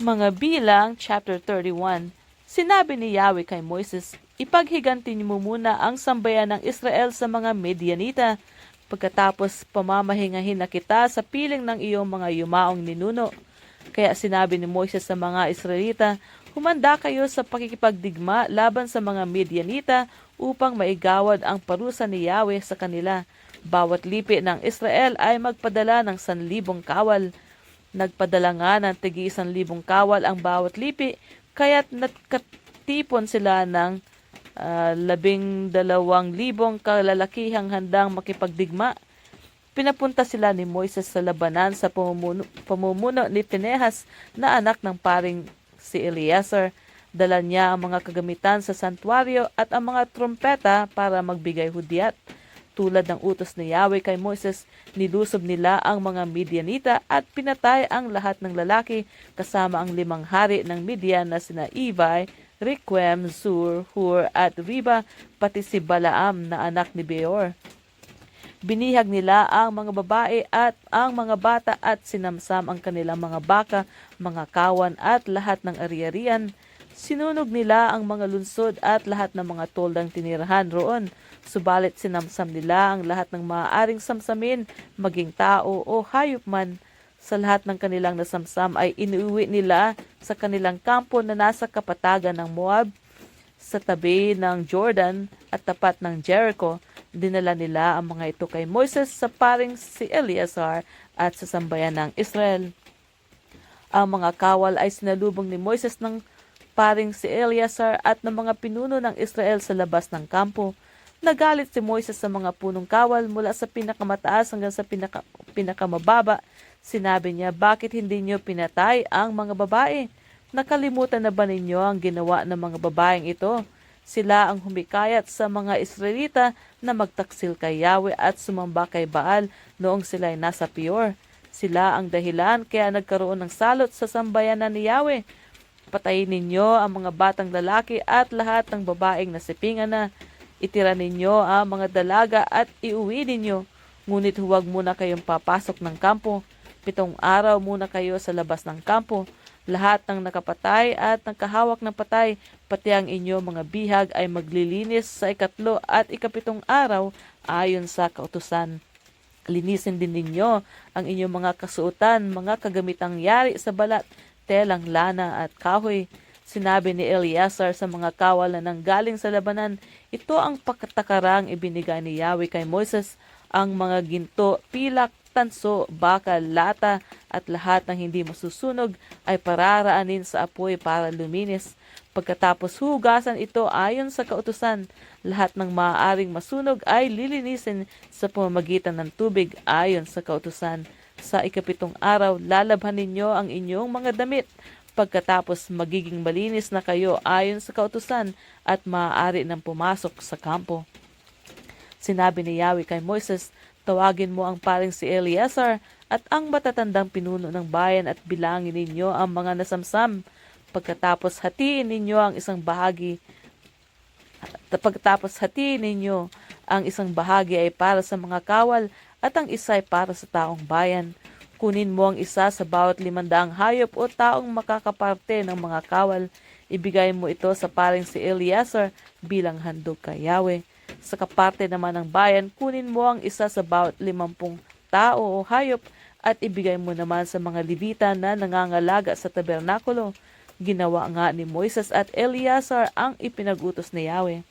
Mga bilang, chapter 31, sinabi ni Yahweh kay Moises, Ipaghiganti mo muna ang sambayan ng Israel sa mga Medianita, pagkatapos pamamahingahin na kita sa piling ng iyong mga yumaong ninuno. Kaya sinabi ni Moises sa mga Israelita, Humanda kayo sa pakikipagdigma laban sa mga Medianita upang maigawad ang parusa ni Yahweh sa kanila. Bawat lipi ng Israel ay magpadala ng sanlibong kawal. Nagpadala nga ng tigi isang libong kawal ang bawat lipi, kaya't nakatipon sila ng ah, labing dalawang libong kalalakihang handang makipagdigma. Pinapunta sila ni Moises sa labanan sa pamumuno, pamumuno ni Pinehas na anak ng paring si Eleazar. Dala niya ang mga kagamitan sa santuario at ang mga trompeta para magbigay hudyat. Tulad ng utos ni Yahweh kay Moises, nilusob nila ang mga Midianita at pinatay ang lahat ng lalaki kasama ang limang hari ng Midian na sina Ibai, Requem, Zur, Hur at Riba, pati si Balaam na anak ni Beor. Binihag nila ang mga babae at ang mga bata at sinamsam ang kanilang mga baka, mga kawan at lahat ng ari-arian. Sinunog nila ang mga lunsod at lahat ng mga toldang tinirahan roon. Subalit sinamsam nila ang lahat ng maaaring samsamin, maging tao o hayop man. Sa lahat ng kanilang nasamsam ay inuwi nila sa kanilang kampo na nasa kapatagan ng Moab, sa tabi ng Jordan at tapat ng Jericho. Dinala nila ang mga ito kay Moises sa paring si Eleazar at sa sambayan ng Israel. Ang mga kawal ay sinalubong ni Moises ng paring si Eleazar at ng mga pinuno ng Israel sa labas ng kampo. Nagalit si Moises sa mga punong kawal mula sa pinakamataas hanggang sa pinaka, pinakamababa. Sinabi niya, bakit hindi niyo pinatay ang mga babae? Nakalimutan na ba ninyo ang ginawa ng mga babaeng ito? Sila ang humikayat sa mga Israelita na magtaksil kay Yahweh at sumamba kay Baal noong sila ay nasa Pior. Sila ang dahilan kaya nagkaroon ng salot sa sambayanan ni Yahweh. Patayin ninyo ang mga batang lalaki at lahat ng babaeng nasipingan na. Itira ninyo ang mga dalaga at iuwi ninyo. Ngunit huwag muna kayong papasok ng kampo. Pitong araw muna kayo sa labas ng kampo. Lahat ng nakapatay at nakahawak ng patay, pati ang inyong mga bihag ay maglilinis sa ikatlo at ikapitong araw ayon sa kautusan. Linisin din ninyo ang inyong mga kasuotan, mga kagamitang yari sa balat, telang lana at kahoy. Sinabi ni Eleazar sa mga kawal na nanggaling sa labanan, ito ang pagkatakarang ibinigay ni Yahweh kay Moises, ang mga ginto, pilak, tanso, bakal, lata, at lahat ng hindi masusunog ay pararaanin sa apoy para luminis. Pagkatapos hugasan ito ayon sa kautusan, lahat ng maaaring masunog ay lilinisin sa pamamagitan ng tubig ayon sa kautusan. Sa ikapitong araw, lalabhan ninyo ang inyong mga damit. Pagkatapos magiging malinis na kayo ayon sa kautusan at maaari nang pumasok sa kampo. Sinabi ni Yahweh kay Moises, Tawagin mo ang paring si Eleazar at ang matatandang pinuno ng bayan at bilangin ninyo ang mga nasamsam. Pagkatapos hatiin ninyo ang isang bahagi pagkatapos hatiin ninyo ang isang bahagi ay para sa mga kawal at ang isa ay para sa taong bayan. Kunin mo ang isa sa bawat limandaang hayop o taong makakaparte ng mga kawal. Ibigay mo ito sa paring si Eleazar bilang handog kay Yahweh. Sa kaparte naman ng bayan, kunin mo ang isa sa bawat limampung tao o hayop at ibigay mo naman sa mga Levita na nangangalaga sa tabernakulo. Ginawa nga ni Moises at Eleazar ang ipinagutos ni Yahweh.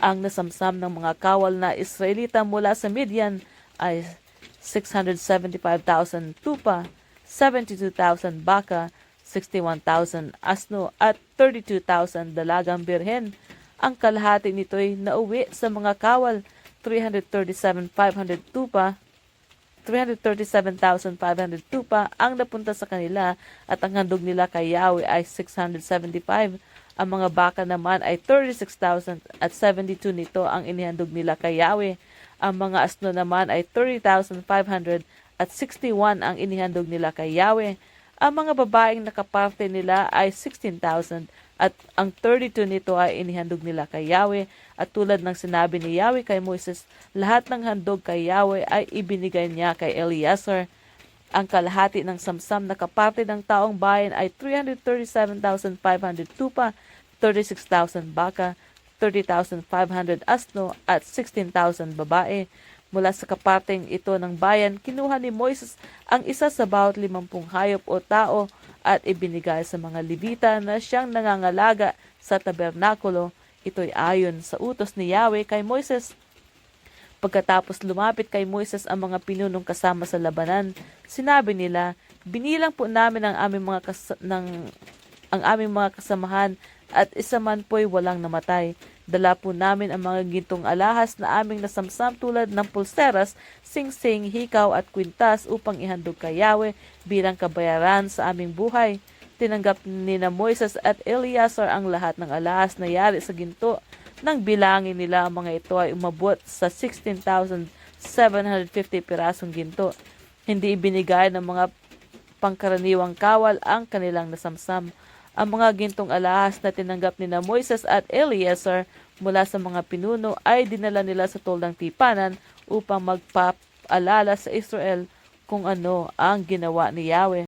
Ang nasamsam ng mga kawal na Israelita mula sa Midian ay 675,000 tupa, 72,000 baka, 61,000 asno at 32,000 dalagang birhen. Ang kalahati nito'y nauwi sa mga kawal, 337,500 tupa, 337,500 tupa ang napunta sa kanila at ang handog nila kay Yahweh ay 675. Ang mga baka naman ay 36,000 at 72 nito ang inihandog nila kay Yahweh. Ang mga asno naman ay 30,500 at 61 ang inihandog nila kay Yahweh. Ang mga babaeng nakaparte nila ay 16,000 at ang 32 nito ay inihandog nila kay Yahweh at tulad ng sinabi ni Yahweh kay Moises, lahat ng handog kay Yahweh ay ibinigay niya kay Eleazar. Ang kalahati ng samsam na kaparte ng taong bayan ay 337,500 tupa, 36,000 baka, 30,500 asno at 16,000 babae. Mula sa kaparteng ito ng bayan, kinuha ni Moises ang isa sa bawat limampung hayop o tao at ibinigay sa mga Levita na siyang nangangalaga sa tabernakulo. Ito'y ayon sa utos ni Yahweh kay Moises. Pagkatapos lumapit kay Moises ang mga pinunong kasama sa labanan, sinabi nila, Binilang po namin ang aming mga kas- ng ang aming mga kasamahan at isa man po'y walang namatay. Dala po namin ang mga gintong alahas na aming nasamsam tulad ng pulseras, singsing, hikaw at kwintas upang ihandog kay Yahweh bilang kabayaran sa aming buhay. Tinanggap ni na Moises at Eleazar ang lahat ng alahas na yari sa ginto. Nang bilangin nila ang mga ito ay umabot sa 16,750 pirasong ginto. Hindi ibinigay ng mga pangkaraniwang kawal ang kanilang nasamsam. Ang mga gintong alahas na tinanggap ni na Moises at Eleazar mula sa mga pinuno ay dinala nila sa toldang tipanan upang magpaalala sa Israel kung ano ang ginawa ni Yahweh.